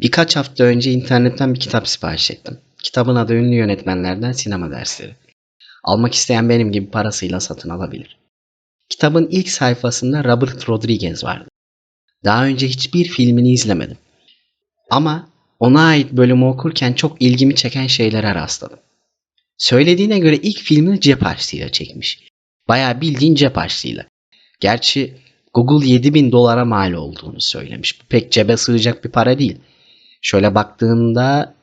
Birkaç hafta önce internetten bir kitap sipariş ettim. Kitabın adı ünlü yönetmenlerden sinema dersleri. Almak isteyen benim gibi parasıyla satın alabilir. Kitabın ilk sayfasında Robert Rodriguez vardı. Daha önce hiçbir filmini izlemedim. Ama ona ait bölümü okurken çok ilgimi çeken şeylere rastladım. Söylediğine göre ilk filmini cep harçlığıyla çekmiş. Bayağı bildiğin cep harçlığıyla. Gerçi Google 7000 dolara mal olduğunu söylemiş. Bu pek cebe sığacak bir para değil. Şöyle baktığında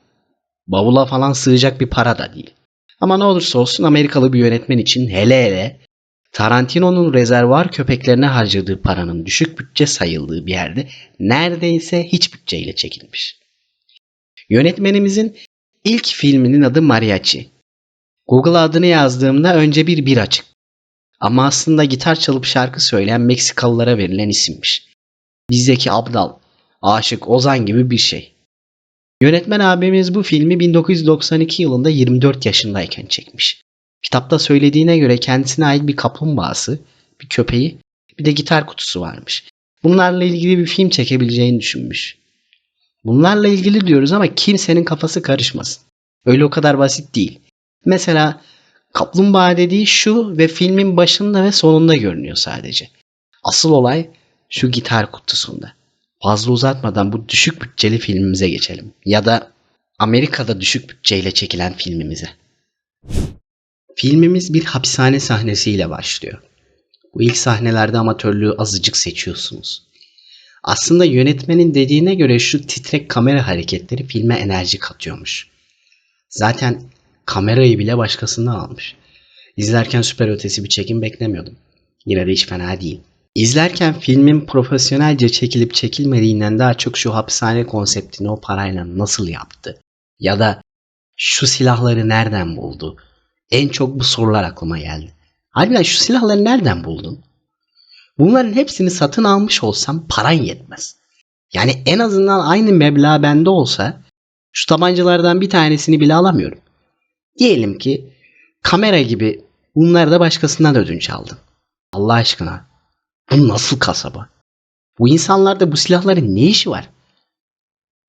bavula falan sığacak bir para da değil. Ama ne olursa olsun Amerikalı bir yönetmen için hele hele Tarantino'nun rezervuar köpeklerine harcadığı paranın düşük bütçe sayıldığı bir yerde neredeyse hiç bütçeyle çekilmiş. Yönetmenimizin ilk filminin adı Mariachi. Google adını yazdığımda önce bir bira çıktı. Ama aslında gitar çalıp şarkı söyleyen Meksikalılara verilen isimmiş. Bizdeki Abdal, Aşık Ozan gibi bir şey. Yönetmen abimiz bu filmi 1992 yılında 24 yaşındayken çekmiş. Kitapta söylediğine göre kendisine ait bir kaplumbağası, bir köpeği, bir de gitar kutusu varmış. Bunlarla ilgili bir film çekebileceğini düşünmüş. Bunlarla ilgili diyoruz ama kimsenin kafası karışmasın. Öyle o kadar basit değil. Mesela kaplumbağa dediği şu ve filmin başında ve sonunda görünüyor sadece. Asıl olay şu gitar kutusunda. Fazla uzatmadan bu düşük bütçeli filmimize geçelim. Ya da Amerika'da düşük bütçeyle çekilen filmimize. Filmimiz bir hapishane sahnesiyle başlıyor. Bu ilk sahnelerde amatörlüğü azıcık seçiyorsunuz. Aslında yönetmenin dediğine göre şu titrek kamera hareketleri filme enerji katıyormuş. Zaten kamerayı bile başkasından almış. İzlerken süper ötesi bir çekim beklemiyordum. Yine de hiç fena değil. İzlerken filmin profesyonelce çekilip çekilmediğinden daha çok şu hapishane konseptini o parayla nasıl yaptı? Ya da şu silahları nereden buldu? En çok bu sorular aklıma geldi. Harbiden şu silahları nereden buldun? Bunların hepsini satın almış olsam paran yetmez. Yani en azından aynı meblağ bende olsa şu tabancalardan bir tanesini bile alamıyorum. Diyelim ki kamera gibi bunları da başkasından ödünç aldın. Allah aşkına bu nasıl kasaba? Bu insanlarda bu silahların ne işi var?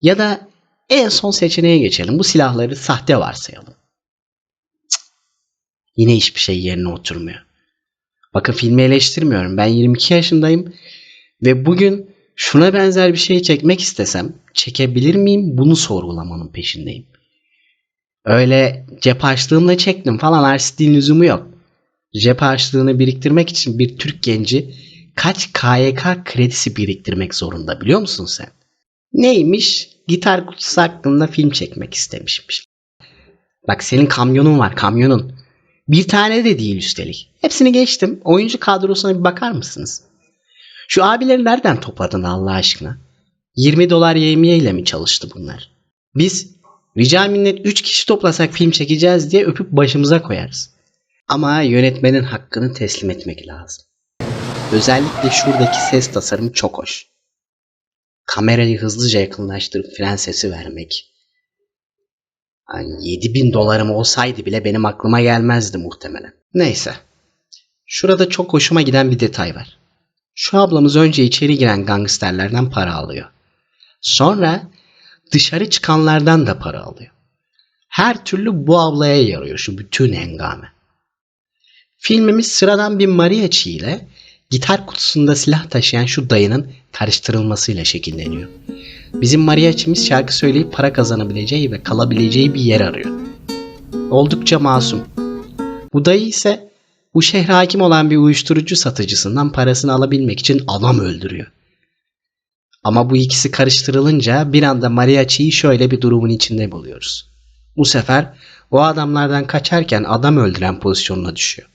Ya da en son seçeneğe geçelim. Bu silahları sahte varsayalım. Cık. Yine hiçbir şey yerine oturmuyor. Bakın filmi eleştirmiyorum. Ben 22 yaşındayım ve bugün şuna benzer bir şey çekmek istesem çekebilir miyim? Bunu sorgulamanın peşindeyim. Öyle cep harçlığımla çektim falan artistliğin lüzumu yok. Cep harçlığını biriktirmek için bir Türk genci kaç KYK kredisi biriktirmek zorunda biliyor musun sen? Neymiş? Gitar kutusu hakkında film çekmek istemişmiş. Bak senin kamyonun var kamyonun. Bir tane de değil üstelik. Hepsini geçtim. Oyuncu kadrosuna bir bakar mısınız? Şu abileri nereden topladın Allah aşkına? 20 dolar yevmiye ile mi çalıştı bunlar? Biz rica minnet 3 kişi toplasak film çekeceğiz diye öpüp başımıza koyarız. Ama yönetmenin hakkını teslim etmek lazım. Özellikle şuradaki ses tasarımı çok hoş. Kamerayı hızlıca yakınlaştırıp fren sesi vermek. Yani 7000 dolarım olsaydı bile benim aklıma gelmezdi muhtemelen. Neyse. Şurada çok hoşuma giden bir detay var. Şu ablamız önce içeri giren gangsterlerden para alıyor. Sonra dışarı çıkanlardan da para alıyor. Her türlü bu ablaya yarıyor şu bütün hengame. Filmimiz sıradan bir mariachi ile gitar kutusunda silah taşıyan şu dayının karıştırılmasıyla şekilleniyor. Bizim mariachimiz şarkı söyleyip para kazanabileceği ve kalabileceği bir yer arıyor. Oldukça masum. Bu dayı ise bu şehre hakim olan bir uyuşturucu satıcısından parasını alabilmek için adam öldürüyor. Ama bu ikisi karıştırılınca bir anda mariachiyi şöyle bir durumun içinde buluyoruz. Bu sefer o adamlardan kaçarken adam öldüren pozisyonuna düşüyor.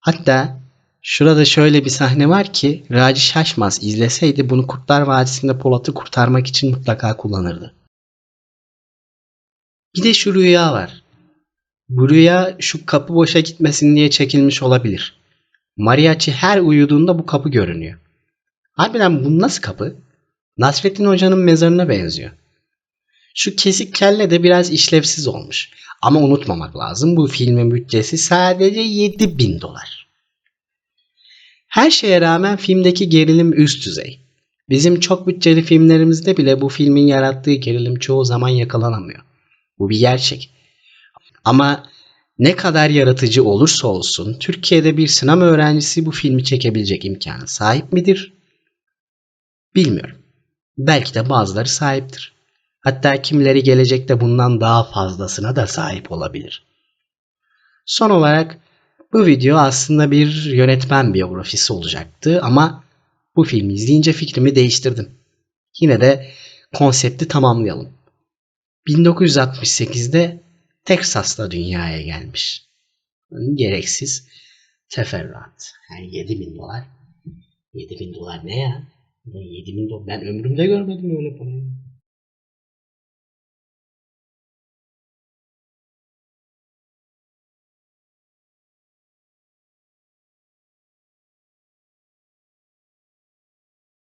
Hatta şurada şöyle bir sahne var ki Raci Şaşmaz izleseydi bunu Kurtlar Vadisi'nde Polat'ı kurtarmak için mutlaka kullanırdı. Bir de şu rüya var. Bu rüya şu kapı boşa gitmesin diye çekilmiş olabilir. Mariachi her uyuduğunda bu kapı görünüyor. Harbiden bu nasıl kapı? Nasrettin Hoca'nın mezarına benziyor. Şu kesik kelle de biraz işlevsiz olmuş. Ama unutmamak lazım bu filmin bütçesi sadece 7000 dolar. Her şeye rağmen filmdeki gerilim üst düzey. Bizim çok bütçeli filmlerimizde bile bu filmin yarattığı gerilim çoğu zaman yakalanamıyor. Bu bir gerçek. Ama ne kadar yaratıcı olursa olsun Türkiye'de bir sinema öğrencisi bu filmi çekebilecek imkana sahip midir? Bilmiyorum. Belki de bazıları sahiptir. Hatta kimileri gelecekte bundan daha fazlasına da sahip olabilir. Son olarak bu video aslında bir yönetmen biyografisi olacaktı ama bu filmi izleyince fikrimi değiştirdim. Yine de konsepti tamamlayalım. 1968'de Teksas'ta dünyaya gelmiş. Gereksiz teferruat. Yani 7 bin dolar. 7 bin dolar ne ya? 7 bin dolar. Ben ömrümde görmedim öyle parayı.